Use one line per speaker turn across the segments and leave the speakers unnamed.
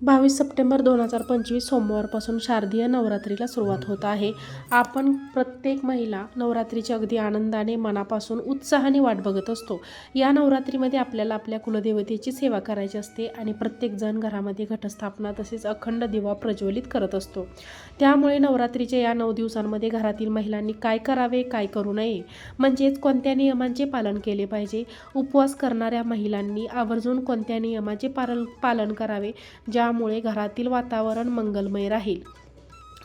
बावीस सप्टेंबर दोन हजार पंचवीस सोमवारपासून शारदीय नवरात्रीला सुरुवात होत आहे. आपण प्रत्येक महिला नवरात्रीची अगदी आनंदाने मनापासून उत्साहाने वाट बघत असतो. या नवरात्रीमध्ये आपल्याला आपल्या कुलदेवतेची सेवा करायची असते आणि प्रत्येकजण घरामध्ये घटस्थापना तसेच अखंड दिवा प्रज्वलित करत असतो. त्यामुळे नवरात्रीच्या या नऊ दिवसांमध्ये घरातील महिलांनी काय करावे काय करू नये म्हणजेच कोणत्या नियमांचे पालन केले पाहिजे उपवास करणाऱ्या महिलांनी आवर्जून कोणत्या नियमाचे पालन पालन करावे ज्या त्यामुळे घरातील वातावरण मंगलमय राहील.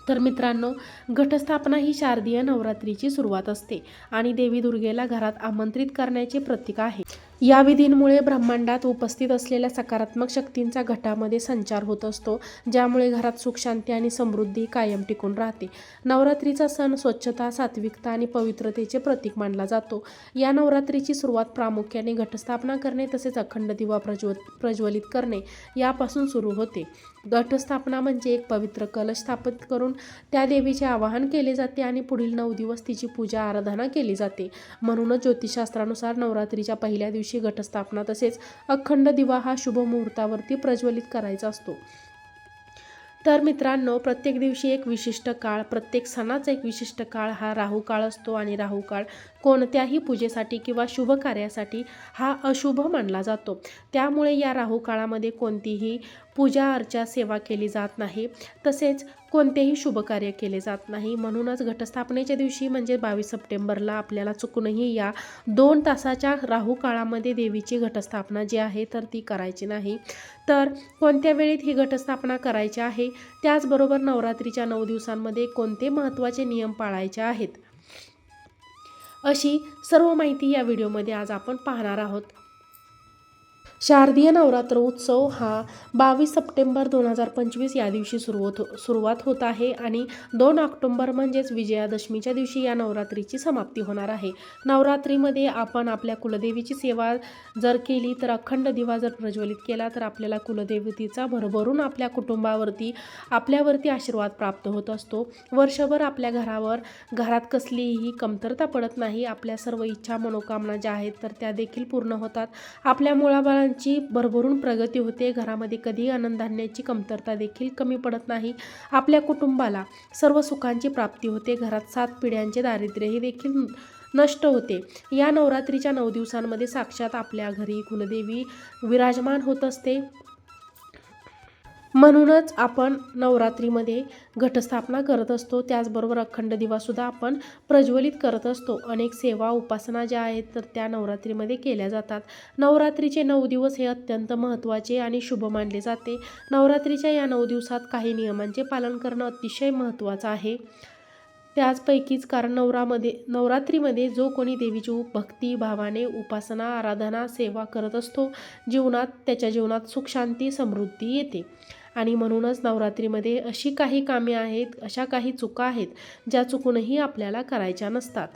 तर मित्रांनो घटस्थापना ही शारदीय नवरात्रीची सुरुवात असते आणि देवी दुर्गेला घरात आमंत्रित करण्याचे प्रतीक आहे. या विधींमुळे ब्रह्मांडात उपस्थित असलेल्या सकारात्मक शक्तींचा घटामध्ये संचार होत असतो ज्यामुळे घरात सुख शांती आणि समृद्धी कायम टिकून राहते. नवरात्रीचा सण स्वच्छता सात्विकता आणि पवित्रतेचे प्रतीक मानला जातो. या नवरात्रीची सुरुवात प्रामुख्याने घटस्थापना करणे तसेच अखंड दिवा प्रज्व प्रज्वलित करणे यापासून सुरू होते. घटस्थापना म्हणजे एक पवित्र कलश स्थापित करून त्या देवीचे आवाहन केले जाते आणि पुढील नऊ दिवस तिची पूजा आराधना केली जाते. म्हणूनच ज्योतिषशास्त्रानुसार नवरात्रीच्या पहिल्या दिवशी घटस्थापना तसेच अखंड दिवा हा शुभ मुहूर्तावरती प्रज्वलित करायचा असतो. तर मित्रांनो प्रत्येक दिवशी एक विशिष्ट काळ प्रत्येक सणाचा एक विशिष्ट काळ हा राहू काळ असतो आणि राहू काळ कोणत्याही पूजेसाठी किंवा शुभ कार्यासाठी हा अशुभ मानला जातो. त्यामुळे या राहू काळामध्ये कोणतीही पूजा अर्चा सेवा केली जात नाही. तसेच कोणतेही शुभ कार्य केले जात नाही. म्हणूनच घटस्थापनेच्या दिवशी म्हणजे बावीस सप्टेंबरला आपल्याला चुकूनही या दोन तासाच्या राहू काळामध्ये देवीची घटस्थापना जी आहे तर ती करायची नाही. तर कोणत्या वेळेत ही घटस्थापना करायची आहे? त्याचबरोबर नवरात्रीच्या नऊ दिवसांमध्ये कोणते महत्त्वाचे नियम पाळायचे आहेत? अशी सर्व माहिती या व्हिडिओमध्ये आज आपण पाहणार आहोत. शारदीय नवरात्र उत्सव हा बावीस सप्टेंबर दोन हजार पंचवीस या दिवशी सुरुवात हो सुरुवात होत आहे आणि दोन ऑक्टोंबर म्हणजेच विजयादशमीच्या दिवशी या नवरात्रीची समाप्ती होणार आहे. नवरात्रीमध्ये आपण आपल्या कुलदेवीची सेवा जर केली तर अखंड दिवा जर प्रज्वलित केला तर आपल्याला कुलदेवतीचा भरभरून आपल्या कुटुंबावरती आपल्यावरती आशीर्वाद प्राप्त होत असतो. वर्षभर आपल्या घरावर घरात कसलीही कमतरता पडत नाही. आपल्या सर्व इच्छा मनोकामना ज्या आहेत तर त्या देखील पूर्ण होतात. आपल्या मुलांची भरभरून प्रगती होते. घरामध्ये कधीही आनंदान्याची कमतरता देखील कमी पडत नाही. आपल्या कुटुंबाला सर्व सुखांची प्राप्ती होते. घरात सात पिढ्यांचे दारिद्र्यही देखील नष्ट होते. या नवरात्रीच्या नऊ दिवसांमध्ये साक्षात आपल्या घरी कुलदेवी विराजमान होत असते. म्हणूनच आपण नवरात्रीमध्ये घटस्थापना करत असतो. त्याचबरोबर अखंड दिवासुद्धा आपण प्रज्वलित करत असतो. अनेक सेवा उपासना ज्या आहेत तर त्या नवरात्रीमध्ये केल्या जातात. नवरात्रीचे नऊ दिवस हे अत्यंत महत्त्वाचे आणि शुभ मानले जाते. नवरात्रीच्या या नऊ दिवसात काही नियमांचे पालन करणं अतिशय महत्त्वाचं आहे. त्याचपैकीच कारण नवरामध्ये नवरात्रीमध्ये जो कोणी देवीची भक्ती भावाने उपासना आराधना सेवा करत असतो जीवनात त्याच्या जीवनात सुख शांती समृद्धी येते. आणि म्हणूनच नवरात्रीमध्ये अशी काही कामे आहेत अशा काही चुका आहेत ज्या चुकूनही आपल्याला करायच्या नसतात.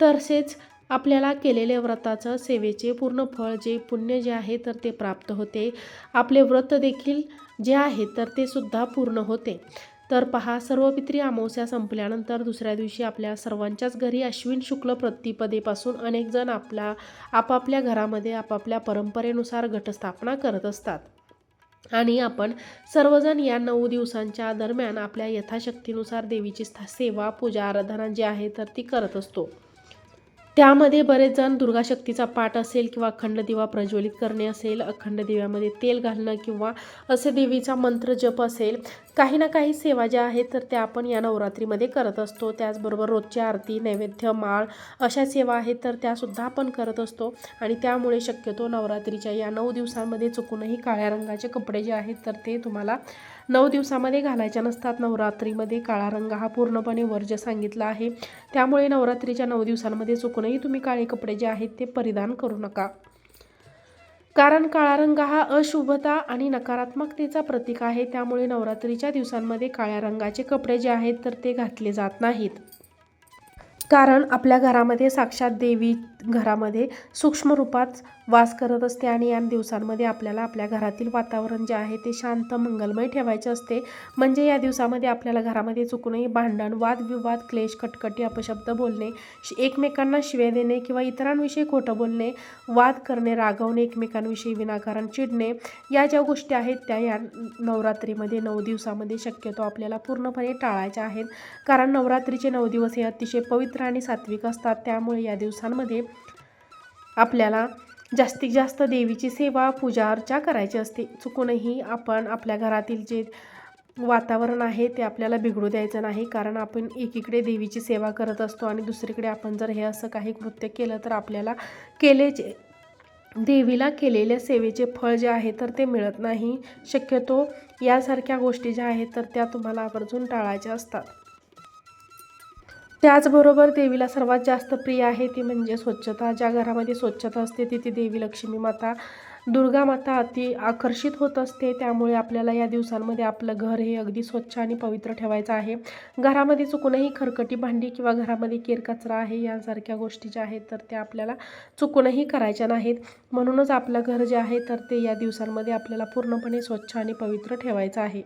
तसेच आपल्याला केलेल्या व्रताचं सेवेचे पूर्ण फळ जे पुण्य जे आहे तर ते प्राप्त होते. आपले व्रत देखील जे आहे तर ते सुद्धा पूर्ण होते. तर पहा सर्व पित्री अमावस्या संपल्यानंतर दुसऱ्या दिवशी आपल्या सर्वांच्याच घरी अश्विन शुक्ल प्रतिपदेपासून अनेकजण आपला आपापल्या घरामध्ये आपापल्या परंपरेनुसार घटस्थापना करत असतात. आणि आपण सर्वजण या नऊ दिवसांच्या दरम्यान आपल्या यथाशक्तीनुसार देवीची सेवा पूजा आराधना जी आहे तर ती करत असतो. त्यामध्ये बरेच जण दुर्गाशक्तीचा पाठ असेल किंवा अखंड दिवा प्रज्वलित करणे असेल अखंड दिव्यामध्ये तेल घालणं किंवा असे देवीचा मंत्र जप असेल काही ना काही सेवा ज्या आहेत तर त्या आपण या नवरात्रीमध्ये करत असतो. त्याचबरोबर रोजची आरती नैवेद्य माळ अशा सेवा आहेत तर त्यासुद्धा आपण करत असतो आणि त्यामुळे शक्यतो नवरात्रीच्या या नऊ दिवसांमध्ये चुकूनही काळ्या रंगाचे कपडे जे आहेत तर ते तुम्हाला नऊ दिवसामध्ये घालायच्या नसतात. नवरात्रीमध्ये काळा रंग हा पूर्णपणे वर्ज्य सांगितला आहे. त्यामुळे नवरात्रीच्या नऊ दिवसांमध्ये चुकूनही तुम्ही काळे कपडे जे आहेत ते परिधान करू नका. कारण काळा रंग हा अशुभता आणि नकारात्मकतेचा प्रतीक आहे. त्यामुळे नवरात्रीच्या दिवसांमध्ये काळ्या रंगाचे कपडे जे आहेत तर ते घातले जात नाहीत. कारण आपल्या घरामध्ये साक्षात देवी घरामध्ये सूक्ष्म रूपात वास करत असते आणि या दिवसांमध्ये आपल्याला आपल्या घरातील वातावरण जे आहे ते शांत मंगलमय ठेवायचे असते. म्हणजे या दिवसामध्ये आपल्याला घरामध्ये चुकूनही भांडण वादविवाद क्लेश कटकटी अपशब्द बोलणे एकमेकांना शिवे देणे किंवा इतरांविषयी खोटं बोलणे वाद करणे रागवणे एकमेकांविषयी विनाकारण चिडणे या ज्या गोष्टी आहेत त्या या नवरात्रीमध्ये नऊ दिवसामध्ये शक्यतो आपल्याला पूर्णपणे टाळायच्या आहेत. कारण नवरात्रीचे नऊ दिवस हे अतिशय पवित्र आणि सात्विक असतात. त्यामुळे या दिवसांमध्ये आपल्याला जास्तीत जास्त देवीची सेवा पूजा अर्चा करायची असते. चुकूनही आपण आपल्या घरातील जे वातावरण आहे ते आपल्याला बिघडू द्यायचं नाही. कारण आपण एकीकडे देवीची सेवा करत असतो आणि दुसरीकडे आपण जर हे असं काही कृत्य केलं तर आपल्याला केले जे देवीला केलेल्या सेवेचे फळ जे आहे तर ते मिळत नाही. शक्यतो यासारख्या गोष्टी ज्या आहेत तर त्या तुम्हाला आवर्जून टाळायच्या असतात. त्याचबरोबर देवीला सर्वात जास्त प्रिय आहे ती म्हणजे स्वच्छता. ज्या घरामध्ये स्वच्छता असते तिथे देवी लक्ष्मी माता दुर्गा माता अति आकर्षित होत असते. त्यामुळे आपल्याला या दिवसांमध्ये आपलं घर हे अगदी स्वच्छ आणि पवित्र ठेवायचं आहे. घरामध्ये चुकूनही खरकटी भांडी किंवा घरामध्ये केरकचरा आहे यांसारख्या गोष्टी ज्या आहेत तर त्या आपल्याला चुकूनही करायच्या नाहीत. म्हणूनच आपलं घर जे आहे तर ते या दिवसांमध्ये आपल्याला पूर्णपणे स्वच्छ आणि पवित्र ठेवायचं आहे.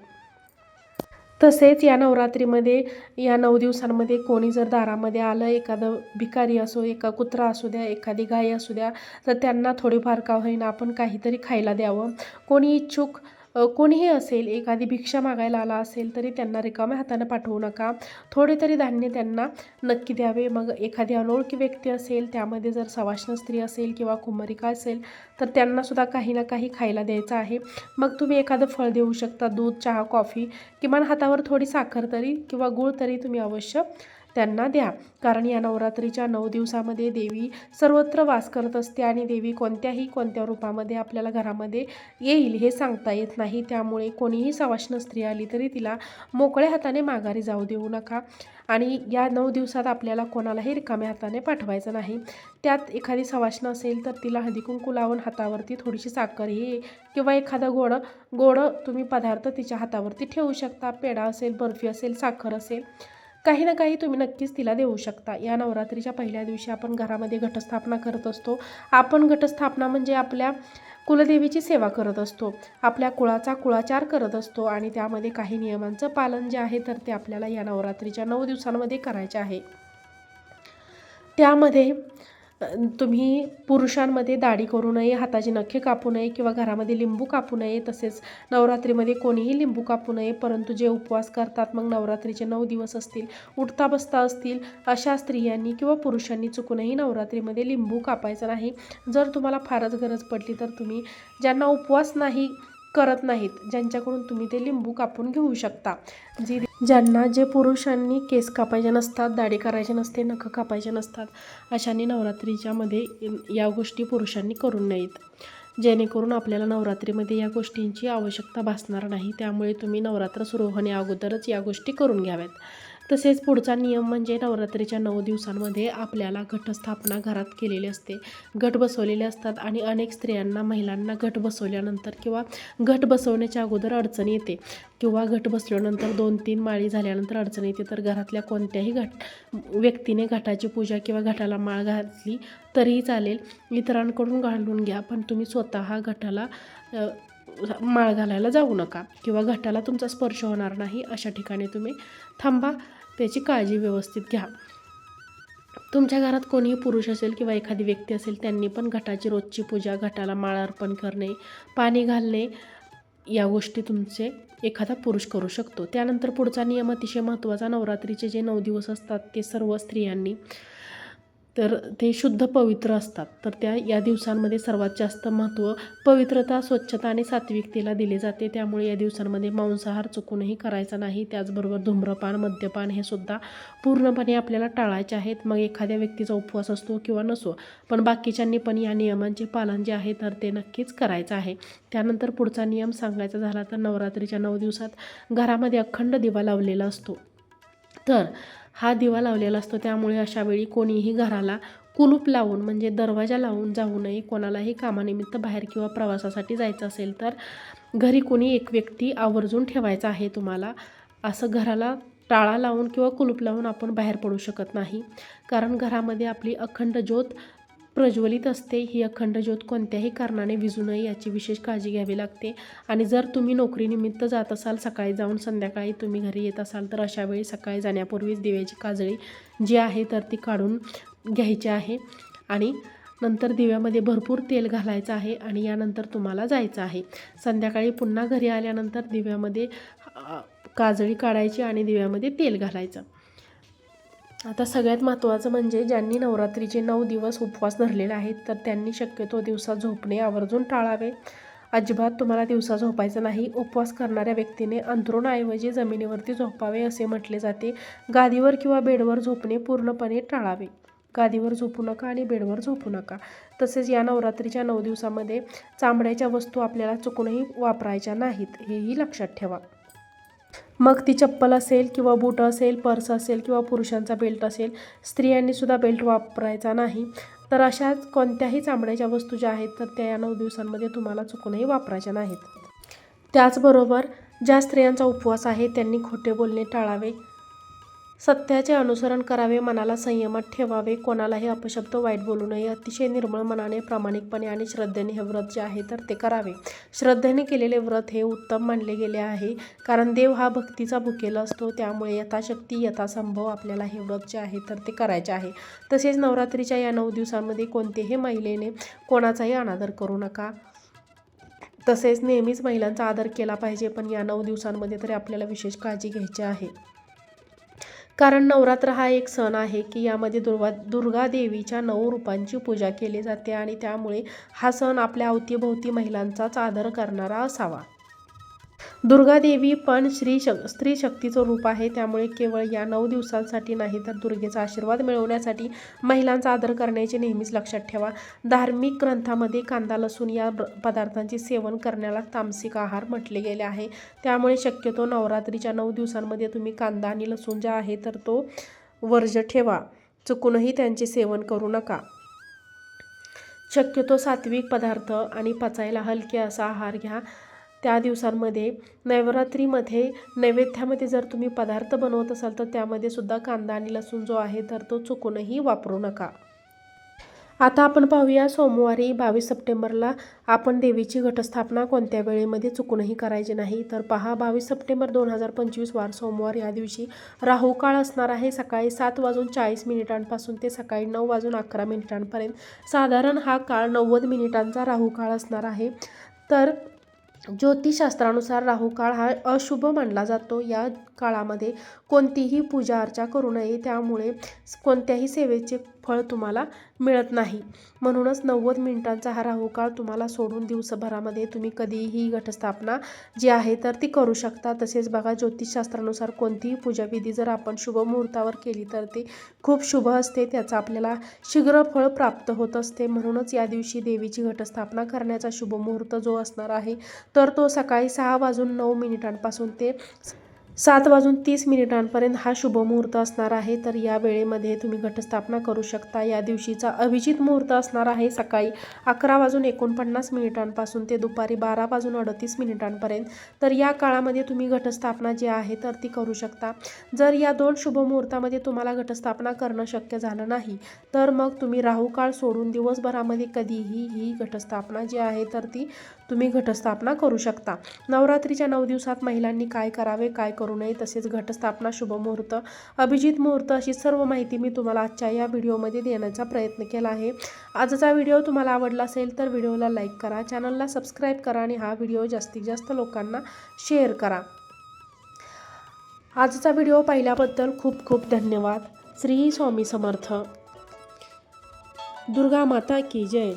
तसेच या नवरात्रीमध्ये या नऊ दिवसांमध्ये कोणी जर दारामध्ये आलं एखादं भिकारी असो एका कुत्रा असू द्या एखादी गाय असू द्या तर त्यांना थोडीफार का होईना आपण काहीतरी खायला द्यावं. कोणी इच्छुक कोणीही असेल एखादी भिक्षा मागायला आला असेल तरी त्यांना रिकाम्या हाताने पाठवू नका. थोडे तरी धान्य त्यांना नक्की द्यावे. मग एखादी अनोळखी व्यक्ती असेल त्यामध्ये जर सवाष्ण स्त्री असेल किंवा कुमारिका असेल तर त्यांनासुद्धा काही ना काही खायला द्यायचं आहे. मग तुम्ही एखादं फळ देऊ शकता दूध चहा कॉफी किमान हातावर थोडी साखर तरी किंवा गूळ तरी तुम्ही अवश्य त्यांना द्या. कारण या नवरात्रीच्या नऊ दिवसामध्ये देवी सर्वत्र वास करत असते आणि देवी कोणत्याही कोणत्या रूपामध्ये आपल्याला घरामध्ये येईल हे सांगता येत नाही. त्यामुळे कोणीही सवाष्ण स्त्री आली तरी तिला मोकळ्या हाताने माघारी जाऊ देऊ नका. आणि या नऊ दिवसात आपल्याला कोणालाही रिकाम्या हाताने पाठवायचं नाही. त्यात एखादी सवाष्ण असेल तर तिला हळदीकुंकू लावून हातावरती थोडीशी साखर ही किंवा एखादा गोड गोड तुम्ही पदार्थ तिच्या हातावरती ठेवू शकता. पेढा असेल बर्फी असेल साखर असेल. काही ना काही तुम्ही नक्कीच तिला देऊ शकता. या नवरात्रीच्या पहिल्या दिवशी आपण घरामध्ये घटस्थापना करत असतो. आपण घटस्थापना म्हणजे आपल्या कुलदेवीची सेवा करत असतो. आपल्या कुळाचा कुळाचार करत असतो आणि त्यामध्ये काही नियमांचं पालन जे आहे तर ते आपल्याला या नवरात्रीच्या नऊ दिवसांमध्ये करायचे आहे. त्यामध्ये तुम्ही पुरुषांमध्ये दाढी करू नये हाताची नखे कापू नये किंवा घरामध्ये लिंबू कापू नये तसेच नवरात्रीमध्ये कोणीही लिंबू कापू नये परंतु जे उपवास करतात मग नवरात्रीचे नऊ दिवस असतील उठता बसता असतील अशा स्त्रियांनी किंवा पुरुषांनी चुकूनही नवरात्रीमध्ये लिंबू कापायचं नाही. जर तुम्हाला फारच गरज पडली तर तुम्ही ज्यांना उपवास नाही करत नाहीत ज्यांच्याकडून तुम्ही ते लिंबू कापून घेऊ शकता. जी ज्यांना जे पुरुषांनी केस कापायचे नसतात दाढी करायचे नसते नखं कापायचे नसतात अशांनी नवरात्रीच्यामध्ये या गोष्टी पुरुषांनी करू नयेत. जेणेकरून आपल्याला नवरात्रीमध्ये या गोष्टींची आवश्यकता भासणार नाही. त्यामुळे तुम्ही नवरात्र सुरू होण्या अगोदरच या गोष्टी करून घ्याव्यात. तसेच पुढचा नियम म्हणजे नवरात्रीच्या नऊ दिवसांमध्ये आपल्याला घटस्थापना घरात केलेली असते. घट बसवलेले असतात आणि अनेक स्त्रियांना महिलांना घट बसवल्यानंतर किंवा घट बसवण्याच्या अगोदर अडचण येते किंवा घट बसल्यानंतर दोन तीन माळी झाल्यानंतर अडचण येते. तर घरातल्या कोणत्याही घट व्यक्तीने घटाची पूजा किंवा घटाला माळ घातली तरीही चालेल. इतरांकडून घालून घ्या पण तुम्ही स्वतः घटाला माळ घालायला जाऊ नका किंवा घटाला तुमचा स्पर्श होणार नाही. अशा ठिकाणी तुम्ही थांबा. त्याची काळजी व्यवस्थित घ्या. तुमच्या घरात कोणीही पुरुष असेल किंवा एखादी व्यक्ती असेल त्यांनी पण घटाची रोजची पूजा घटाला माळ अर्पण करणे पाणी घालणे या गोष्टी तुमचे एखादा पुरुष करू शकतो. त्यानंतर पुढचा नियम अतिशय महत्त्वाचा. नवरात्रीचे जे नऊ दिवस असतात ते सर्व स्त्रियांनी तर ते शुद्ध पवित्र असतात. तर त्या या दिवसांमध्ये सर्वात जास्त महत्त्व पवित्रता स्वच्छता आणि सात्विकतेला दिले जाते. त्यामुळे या दिवसांमध्ये मांसाहार चुकूनही करायचा नाही. त्याचबरोबर धूम्रपान मद्यपान हे सुद्धा पूर्णपणे आपल्याला टाळायचे आहेत. मग एखाद्या व्यक्तीचा उपवास असतो किंवा नसो पण बाकीच्यांनी पण या नियमांचे पालन जे आहे तर ते नक्कीच करायचं आहे. त्यानंतर पुढचा नियम सांगायचा झाला तर नवरात्रीच्या नऊ दिवसात घरामध्ये अखंड दिवा लावलेला असतो. तर हा दिवा लावलेला असतो. त्यामुळे अशा वेळी कोणीही घराला कुलूप लावून म्हणजे दरवाजा लावून जाऊ नये. कोणालाही कामानिमित्त बाहेर किंवा प्रवासासाठी जायचं असेल तर घरी कोणी एक व्यक्ती आवर्जून ठेवायचा आहे तुम्हाला. असं घराला टाळा लावून किंवा कुलूप लावून आपण बाहेर पडू शकत नाही. कारण घरामध्ये आपली अखंड ज्योत प्रज्वलित असते ही अखंड ज्योत कोणत्याही कारणाने विजू नये याची विशेष काळजी घ्यावी लागते. आणि जर तुम्ही नोकरीनिमित्त जात असाल सकाळी जाऊन संध्याकाळी तुम्ही घरी येत असाल तर अशा वेळी सकाळी जाण्यापूर्वीच दिव्याची काजळी जी आहे तर ती काढून घ्यायची आहे. आणि नंतर दिव्यामध्ये भरपूर तेल घालायचं आहे आणि यानंतर तुम्हाला जायचं आहे. संध्याकाळी पुन्हा घरी आल्यानंतर दिव्यामध्ये काजळी काढायची आणि दिव्यामध्ये तेल घालायचं. आता सगळ्यात महत्त्वाचं म्हणजे ज्यांनी नवरात्रीचे नऊ दिवस उपवास धरलेले आहेत तर त्यांनी शक्यतो दिवसा झोपणे आवर्जून टाळावे. अजिबात तुम्हाला दिवसा झोपायचं नाही. उपवास करणाऱ्या व्यक्तीने अंथरुणाऐवजी जमिनीवरती झोपावे असे म्हटले जाते. गादीवर किंवा बेडवर झोपणे पूर्णपणे टाळावे. गादीवर झोपू नका आणि बेडवर झोपू नका. तसेच या नवरात्रीच्या नऊ दिवसामध्ये चामड्याच्या वस्तू आपल्याला चुकूनही वापरायच्या नाहीत हेही लक्षात ठेवा. मग ती चप्पल असेल किंवा बूट असेल पर्स असेल किंवा पुरुषांचा बेल्ट असेल स्त्रियांनीसुद्धा बेल्ट वापरायचा नाही. तर अशाच कोणत्याही चामड्याच्या वस्तू ज्या आहेत तर त्या या नऊ दिवसांमध्ये तुम्हाला चुकूनही वापरायच्या नाहीत. त्याचबरोबर ज्या स्त्रियांचा उपवास आहे त्यांनी खोटे बोलणे टाळावे. सत्याचे अनुसरण करावे मनाला संयमात ठेवावे. कोणालाही अपशब्द वाईट बोलू नये. अतिशय निर्मळ मनाने प्रामाणिकपणे आणि श्रद्धेने हे व्रत जे आहे तर ते करावे. श्रद्धेने केलेले व्रत हे उत्तम मानले गेले आहे कारण देव हा भक्तीचा भुकेला असतो. त्यामुळे यथाशक्ती यथासंभव आपल्याला हे व्रत जे आहे तर ते करायचे आहे. तसेच नवरात्रीच्या या नऊ दिवसांमध्ये कोणतेही महिलेने कोणाचाही अनादर करू नका. तसेच नेहमीच महिलांचा आदर केला पाहिजे पण या नऊ दिवसांमध्ये तरी आपल्याला विशेष काळजी घ्यायची आहे. कारण नवरात्र हा एक सण आहे की यामध्ये दुर्वा दुर्गा देवीच्या नऊ रूपांची पूजा केली जाते आणि त्यामुळे हा सण आपल्या अवतीभोवती महिलांचाच आदर करणारा असावा. दुर्गादेवी पण श्री शक स्त्री शक्तीचं रूप आहे. त्यामुळे केवळ या नऊ दिवसांसाठी नाही तर दुर्गेचा आशीर्वाद मिळवण्यासाठी महिलांचा आदर करण्याचे नेहमीच लक्षात ठेवा. धार्मिक ग्रंथामध्ये कांदा लसूण या पदार्थांचे सेवन करण्याला तामसिक आहार म्हटले गेले आहे. त्यामुळे शक्यतो नवरात्रीच्या नऊ दिवसांमध्ये तुम्ही कांदा आणि लसूण जे आहे तर तो वर्ज ठेवा. चुकूनही त्यांचे सेवन करू नका. शक्यतो सात्विक पदार्थ आणि पचायला हलके असा आहार घ्या. त्या दिवसांमध्ये नवरात्रीमध्ये नैवेद्यामध्ये जर तुम्ही पदार्थ बनवत असाल तर त्यामध्ये सुद्धा कांदा आणि लसूण जो आहे तर तो चुकूनही वापरू नका. आता आपण पाहूया सोमवारी बावीस सप्टेंबरला आपण देवीची घटस्थापना कोणत्या वेळेमध्ये चुकूनही करायची नाही? तर पहा बावीस सप्टेंबर दोन हजार पंचवीस वार सोमवार या दिवशी राहू काळ असणार आहे. सकाळी सात वाजून चाळीस मिनिटांपासून ते सकाळी नऊ वाजून अकरा मिनिटांपर्यंत. साधारण हा काळ नव्वद मिनिटांचा राहू काळ असणार आहे. तर ज्योतिषशास्त्रानुसार राहू काळ हा अशुभ मानला जातो. या काळामध्ये कोणतीही पूजा अर्चा करू नये त्यामुळे कोणत्याही सेवेचे फळ तुम्हाला मिळत नाही. म्हणूनच नव्वद मिनिटांचा हा राहू काळ तुम्हाला सोडून दिवसभरामध्ये तुम्ही कधीही घटस्थापना जी आहे तर ती करू शकता. तसेच बघा ज्योतिषशास्त्रानुसार कोणतीही पूजाविधी जर आपण शुभ मुहूर्तावर केली तर ती खूप शुभ असते. त्याचं आपल्याला शीघ्र फळ प्राप्त होत असते. म्हणूनच या दिवशी देवीची घटस्थापना करण्याचा शुभ मुहूर्त जो असणार आहे तर तो सकाळी सहा वाजून नऊ मिनिटांपासून ते सात वाजून तीस मिनिटांपर्यंत हा शुभ मुहूर्त असणार आहे. तर या वेळेमध्ये तुम्ही घटस्थापना करू शकता. या दिवशीचा अभिजित मुहूर्त असणार आहे. सकाळी अकरा वाजून एकोणपन्नास मिनिटांपासून ते दुपारी बारा वाजून अडतीस मिनिटांपर्यंत. तर या काळामध्ये तुम्ही घटस्थापना जी आहे तर ती करू शकता. जर या दोन शुभ मुहूर्तामध्ये तुम्हाला घटस्थापना करणं शक्य झालं नाही तर मग तुम्ही राहू काळ सोडून दिवसभरामध्ये कधीही ही घटस्थापना जी आहे तर ती तुम्ही घटस्थापना करू शकता. नवरात्रीच्या नऊ दिवसात महिलांनी काय करावे काय करू नये तसेच घटस्थापना शुभ मुहूर्त अभिजित मुहूर्त अशी सर्व माहिती मी तुम्हाला आजच्या या व्हिडिओमध्ये देण्याचा प्रयत्न केला आहे. आजचा व्हिडिओ तुम्हाला आवडला असेल तर व्हिडिओला लाईक करा चॅनलला सबस्क्राईब करा आणि हा व्हिडिओ जास्तीत जास्त लोकांना शेअर करा. आजचा व्हिडिओ पाहिल्याबद्दल खूप खूप धन्यवाद. श्री स्वामी समर्थ. दुर्गा माता की जय.